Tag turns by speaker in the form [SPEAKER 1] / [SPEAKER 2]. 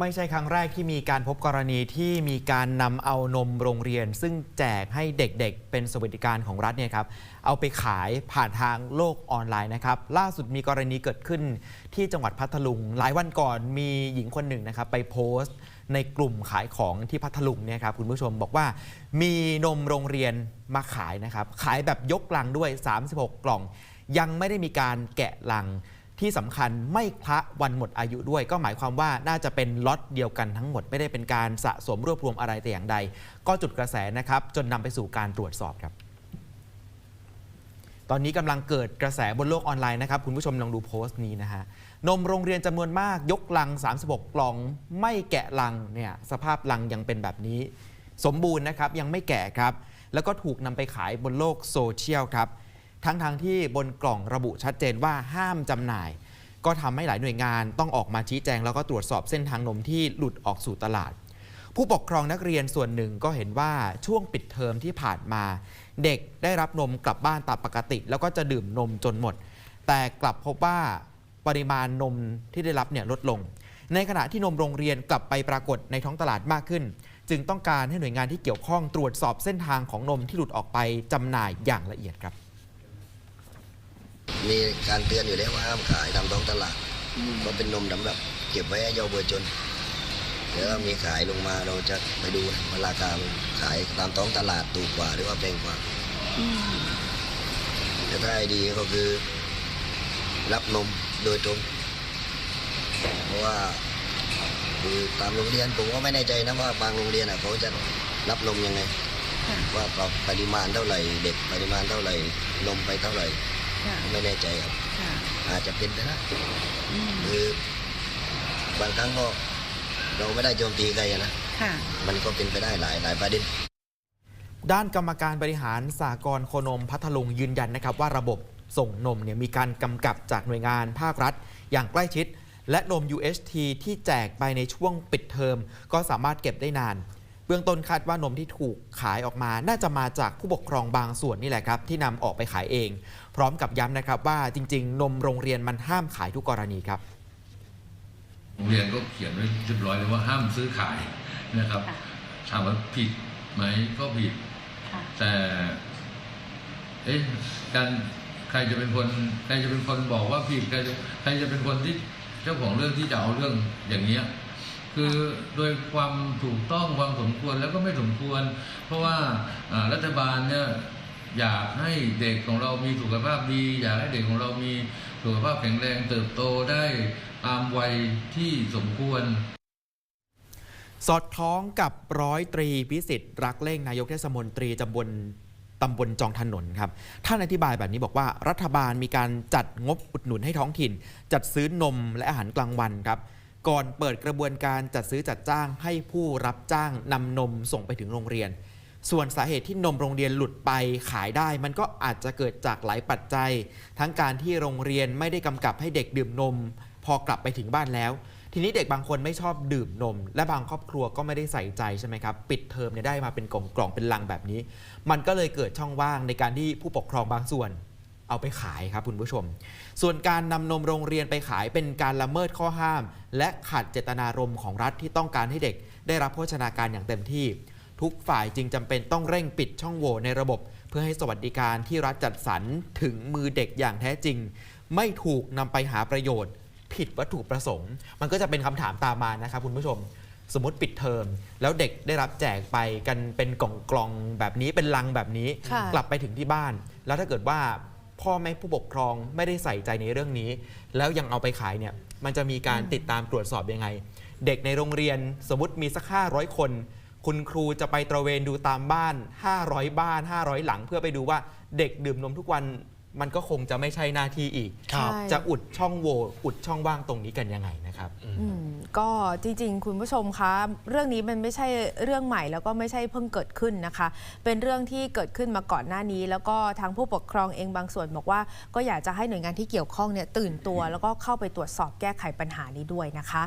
[SPEAKER 1] ไม่ใช่ครั้งแรกที่มีการพบกรณีที่มีการนำเอานมโรงเรียน ซึ่งแจกให้เด็กๆ เป็นสวัสดิการของรัฐเนี่ยครับเอาไปขายผ่านทางโลกออนไลน์นะครับ ล่าสุดมีกรณีเกิดขึ้นที่จังหวัดพัทลุง หลายวันก่อนมีหญิงคนหนึ่งนะครับไปโพสต์ ในกลุ่มขายของที่พัทลุงเนี่ยครับคุณผู้ชมบอกว่ามีนมโรงเรียนมาขายนะครับขายแบบยกลังด้วย 36 กล่อง ยังไม่ได้มีการแกะลัง ที่สำคัญไม่คละวันหมดอายุด้วย ก็หมายความว่าน่าจะเป็นล็อตเดียวกันทั้งหมดไม่ได้เป็นการสะสมรวบรวมอะไรแต่อย่างใด ก็จุดกระแสนะครับ จนนำไปสู่การตรวจสอบครับ ตอนนี้กำลังเกิดกระแสบนโลกออนไลน์นะครับ คุณผู้ชมลองดูโพสต์นี้นะฮะนมโรงเรียนจำนวนมากยกลัง 36 กล่อง ไม่แกะลังเนี่ยสภาพลังยังเป็นแบบนี้ สมบูรณ์นะครับยังไม่แกะครับ แล้วก็ถูกนำไปขายบนโลกโซเชียลครับ ทั้งทางๆที่บนกล่องระบุชัดเจนว่าห้ามจำหน่าย ก็ทำให้หลายหน่วยงานต้องออกมาชี้แจง แล้วก็ตรวจสอบเส้นทางนมที่หลุดออกสู่ตลาด ผู้ปกครองนักเรียนส่วนหนึ่งก็เห็นว่าช่วงปิดเทอมที่ผ่านมา เด็กได้รับนมกลับบ้านตามปกติ แล้วก็จะดื่มนมจนหมด แต่กลับพบว่าปริมาณนมที่ได้รับเนี่ยลดลง ในขณะที่นมโรงเรียนกลับไปปรากฏในท้องตลาดมากขึ้น จึงต้องการให้หน่วยงานที่เกี่ยวข้องตรวจสอบเส้นทางของนมที่หลุดออกไปจำหน่ายอย่างละเอียดครับ
[SPEAKER 2] มีการเตือนอยู่แล้วว่าห้ามขายตามท้องตลาดเพราะเป็นนมสำหรับเก็บไว้ให้เยาวชนเดี๋ยวมีขายลงมาเราจะไปดูว่าราคามันขายตามท้องตลาดถูกกว่าหรือว่าแพงกว่าแต่ถ้าไอดีก็คือ รับนมโดยตรงเพราะว่าคือตามโรงเรียนผมก็ไม่แน่ใจนะว่าบางโรงเรียนอะเขาจะรับนมยังไงว่าปริมาณเท่าไหร่ เด็กปริมาณเท่าไหร่นมไปเท่าไหร่
[SPEAKER 3] ค่ะ
[SPEAKER 2] ไม่แน่ใจครับ
[SPEAKER 3] ค่ะ
[SPEAKER 2] อาจจะเป็นไปได้
[SPEAKER 3] อืม
[SPEAKER 2] คือบางครั้งก็เราไม่ได้โจมตีใครอะนะ
[SPEAKER 3] ค่ะ
[SPEAKER 2] มันก็เป็นไปได้หลายหลายประเด็น
[SPEAKER 1] ด้านกรรมการบริหารสากลโคนมพัทลุงยืนยันนะครับ ว่าระบบส่งนมเนี่ยมีการกำกับจากหน่วยงานภาครัฐ อย่างใกล้ชิด และนม UHT ที่แจกไปในช่วงปิดเทอม ก็สามารถเก็บได้นาน เบื้องต้นคาดว่านมที่ถูกขายออกมา น่าจะมาจากผู้ปกครองบางส่วนนี่แหละครับ ที่นำออกไปขายเอง พร้อมกับย้ำนะครับว่าจริง ๆ นมโรงเรียนมันห้ามขายทุกกรณีครับ
[SPEAKER 4] โรงเรียนก็เขียนไว้เรียบร้อยเลยว่าห้ามซื้อขายนะครับ
[SPEAKER 3] ค่ะ
[SPEAKER 4] ถามว่าผิดไหมก็ผิด
[SPEAKER 3] ค่ะ
[SPEAKER 4] แต่ เอ๊ะการใครจะเป็นคนใครจะเป็นคนบอกว่าผิดใครจะใครจะเป็นคนที่เจ้าของเรื่องที่จะเอาเรื่องอย่างเนี้ย คือโดยความถูกต้องความสมควรแล้วก็ไม่สมควร เพราะว่ารัฐบาลเนี่ยอยากให้เด็กของเรามีสุขภาพดี อยากให้เด็กของเรามีสุขภาพแข็งแรงเติบโตได้ตามวัยที่สมควร
[SPEAKER 1] สอดคล้องกับร้อยตรีพิสิทธิ์รักเล่งนายกเทศมนตรีตำบลตำบลจองถนนครับ ท่านอธิบายแบบนี้บอกว่ารัฐบาลมีการจัดงบอุดหนุนให้ท้องถิ่น จัดซื้อนมและอาหารกลางวันครับ ก่อนเปิดกระบวนการจัดซื้อจัดจ้างให้ผู้รับจ้างนำนมส่งไปถึงโรงเรียน ส่วนสาเหตุที่นมโรงเรียนหลุดไปขายได้ มันก็อาจจะเกิดจากหลายปัจจัย ทั้งการที่โรงเรียนไม่ได้กำกับให้เด็กดื่มนม พอกลับไปถึงบ้านแล้ว ทีนี้เด็กบางคนไม่ชอบดื่มนม และบางครอบครัวก็ไม่ได้ใส่ใจใช่ไหมครับปิดเทอมเนี่ยได้มาเป็นกล่องกล่องๆเป็นลังแบบนี้ มันก็เลยเกิดช่องว่างในการที่ผู้ปกครองบางส่วน เอาไปขายครับคุณผู้ชม ส่วนการนำนมโรงเรียนไปขายเป็นการละเมิดข้อห้าม และขัดเจตนารมณ์ของรัฐที่ต้องการให้เด็ก ได้รับโภชนาการอย่างเต็มที่ ทุกฝ่ายจึงจำเป็นต้องเร่งปิดช่องโหว่ในระบบ เพื่อให้สวัสดิการที่รัฐจัดสรรถึงมือเด็กอย่างแท้จริง ไม่ถูกนำไปหาประโยชน์ ผิดวัตถุประสงค์ มันก็จะเป็นคำถามตามมานะครับคุณผู้ชมสมมติปิดเทอม แล้วเด็กได้รับแจกไปกันเป็นกล่องกล่องๆแบบนี้เป็นลังแบบนี้
[SPEAKER 3] ค่ะ
[SPEAKER 1] กลับไปถึงที่บ้าน แล้วถ้าเกิดว่า พ่อแม่ผู้ปกครองไม่ได้ใส่ใจในเรื่องนี้ แล้วยังเอาไปขายเนี่ยมันจะมีการติดตามตรวจสอบยังไง เด็กในโรงเรียนสมมติมีสัก 500 คน คุณครูจะไปตระเวนดูตามบ้าน 500 บ้าน 500 หลัง เพื่อไปดูว่าเด็กดื่มนมทุกวัน มันก็คงจะไม่ใช่หน้าที่อีก
[SPEAKER 3] ครับ
[SPEAKER 1] จะอุดช่องโหว่อุดช่องว่างตรงนี้กันยังไงนะครับ
[SPEAKER 3] อืมก็จริงๆ คุณผู้ชมคะ เรื่องนี้มันไม่ใช่เรื่องใหม่แล้วก็ไม่ใช่เพิ่งเกิดขึ้นนะคะ เป็นเรื่องที่เกิดขึ้นมาก่อนหน้านี้ แล้วก็ทางผู้ปกครองเองบางส่วนบอกว่า ก็อยากจะให้หน่วยงานที่เกี่ยวข้องเนี่ยตื่นตัว แล้วก็เข้าไปตรวจสอบแก้ไขปัญหานี้ด้วยนะคะ